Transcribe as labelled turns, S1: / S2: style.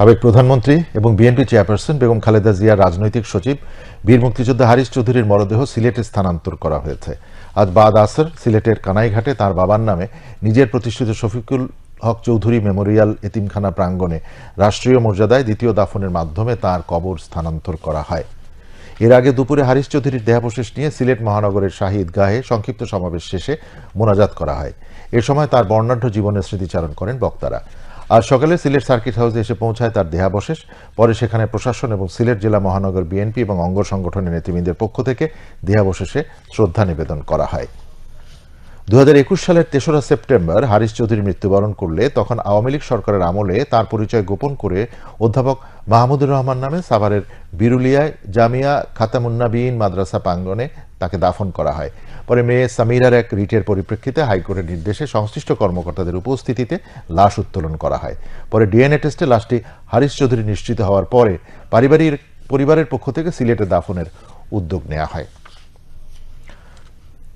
S1: সাবেক প্রধানমন্ত্রী এবং বিএনপি চেয়ারপারসন বেগম খালেদা জিয়ার রাজনৈতিক সচিব বীর মুক্তিযোদ্ধা হারিস চৌধুরীর মরদেহ সিলেটে স্থানান্তর করা হয়েছে। আজ বাদ আসর সিলেটের কানাইঘাটে তার বাবার নামে নিজের প্রতিষ্ঠিত শফিকুল হক চৌধুরী মেমোরিয়াল এতিমখানা প্রাঙ্গণে রাষ্ট্রীয় মর্যাদায় দ্বিতীয় দাফনের মাধ্যমে তার কবর স্থানান্তর করা হয়। এর আগে দুপুরে হারিস চৌধুরীর দেহাবশেষ নিয়ে সিলেট মহানগরের শাহিদ গাহে সংক্ষিপ্ত সমাবেশ শেষে মোনাজাত করা হয়। এ সময় তার বর্ণাঢ্য জীবনের স্মৃতিচারণ করেন বক্তারা। আজ সকালে সিলেট সার্কিট হাউসে এসে পৌঁছায় তার দেহাবশেষ। পরে সেখানে প্রশাসন এবং সিলেট জেলা মহানগর বিএনপি এবং অঙ্গ সংগঠনের নেতৃবৃন্দের পক্ষ থেকে দেহাবশেষে শ্রদ্ধা নিবেদন করা হয়। দু হাজার একুশ সালের তেসরা সেপ্টেম্বর হারিস চৌধুরী মৃত্যুবরণ করলে তখন আওয়ামী লীগ সরকারের আমলে তার পরিচয় গোপন করে অধ্যাপক মাহমুদুর রহমান নামে সাভারের বিরুলিয়ায় জামিয়া খাতামুন্নাবিন মাদ্রাসা প্রাঙ্গণে তাকে দাফন করা হয়। পরে মেয়ে সামিরার এক রিটের পরিপ্রেক্ষিতে হাইকোর্টের নির্দেশে সংশ্লিষ্ট কর্মকর্তাদের উপস্থিতিতে লাশ উত্তোলন করা হয়। পরে ডিএনএ টেস্টে লাশটি হারিশ চৌধুরী নিশ্চিত হওয়ার পরে পারিবারিক পরিবারের পক্ষ থেকে সিলেটে দাফনের উদ্যোগ নেওয়া হয়।